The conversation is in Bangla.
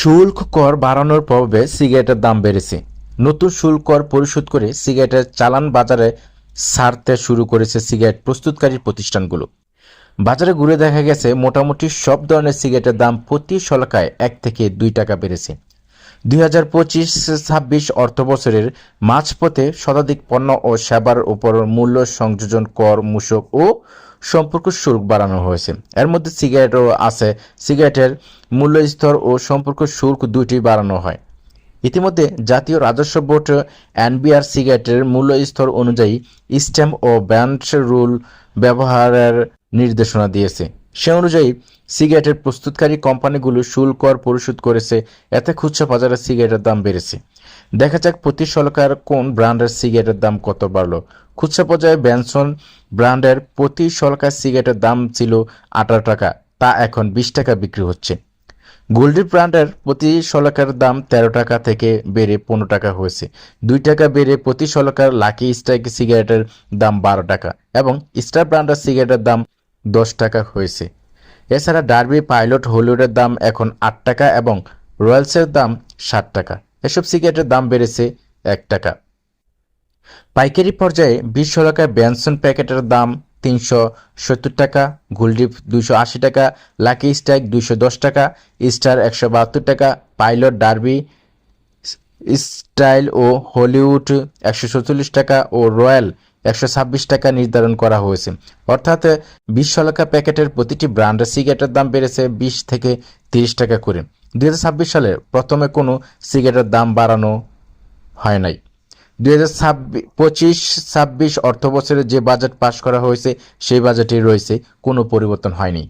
শুল্ক কর বাড়ানোর প্রভাবে সিগারেটের দাম বেড়েছে। নতুন শুল্ক কর পরিশোধ করে সিগারেটের চালান বাজারে ছাড়তে শুরু করেছে সিগারেট প্রস্তুতকারী প্রতিষ্ঠানগুলো। বাজারে ঘুরে দেখা গেছে, মোটামুটি সব ধরনের সিগারেটের দাম প্রতি শলকায় এক থেকে দুই টাকা বেড়েছে। দুই হাজার পঁচিশ, ছাব্বিশ অর্থ বছরের মাঝপথে শতাধিক পণ্য ও সেবার উপর মূল্য সংযোজন কর, মূসক ও সম্পর্ক শুল্ক বাড়ানো হয়েছে। এর মধ্যে সিগারেটও আছে। সিগারেটের মূল্যস্তর ও সম্পর্ক শুল্ক দুইটি বাড়ানো হয়। ইতিমধ্যে জাতীয় রাজস্ব বোর্ড এনবিআর সিগারেটের মূল্য স্তর অনুযায়ী স্ট্যাম্প ও ব্যান্ড রুল ব্যবহারের নির্দেশনা দিয়েছে। সে অনুযায়ী, সিগারেটের প্রস্তুতকারী কোম্পানিগুলো শুল্ক কর পরিশোধ করেছে। এতে খুচরা বাজারে সিগারেটের দাম বেড়েছে। দেখা যাক প্রতি শলকার কোন ব্র্যান্ডের সিগারেটের দাম কত বাড়লো। খুচরা পর্যায়ে ব্যানসন ব্র্যান্ডের প্রতি শলকার সিগারেটের দাম ছিল আঠারো টাকা, তা এখন বিশ টাকা বিক্রি হচ্ছে। গোল্ডি ব্র্যান্ডের প্রতি শলাকার দাম তেরো টাকা থেকে বেড়ে পনেরো টাকা হয়েছে। দুই টাকা বেড়ে প্রতি শলাকার লাকি স্ট্রাইক সিগারেটের দাম বারো টাকা এবং স্টার ব্র্যান্ডের সিগারেটের দাম দশ টাকা হয়েছে। এছাড়া ডার্বি পাইলট হলিউডের দাম এখন আট টাকা এবং রয়্যালসের দাম ষাট টাকা। এসব সিগারেটের দাম বেড়েছে এক টাকা। পাইকারি পর্যায়ে বিশ শলাকার ব্যানসন প্যাকেটের দাম তিনশো সত্তর টাকা, গুলডিপ দুইশো আশি টাকা, লাকি স্ট্রাইক দুইশো দশ টাকা, স্টার একশো বাহাত্তর টাকা, পাইলট ডার্বি স্টাইল ও হলিউড একশো চৌচল্লিশ টাকা ও রয়্যাল একশো ছাব্বিশ টাকা নির্ধারণ করা হয়েছে। অর্থাৎ বিশ শলাকা প্যাকেটের প্রতিটি ব্র্যান্ডের সিগারেটের দাম বেড়েছে বিশ থেকে তিরিশ টাকা করে। দুই হাজার ছাব্বিশ সালে প্রথমে কোনো সিগারেটের দাম বাড়ানো হয় নাই। দুই হাজার ছাব্বিশ, পঁচিশ, ছাব্বিশ অর্থ বছরে যে বাজেট পাশ করা হয়েছে, সেই বাজেটে রয়েছে, কোনো পরিবর্তন হয়নি।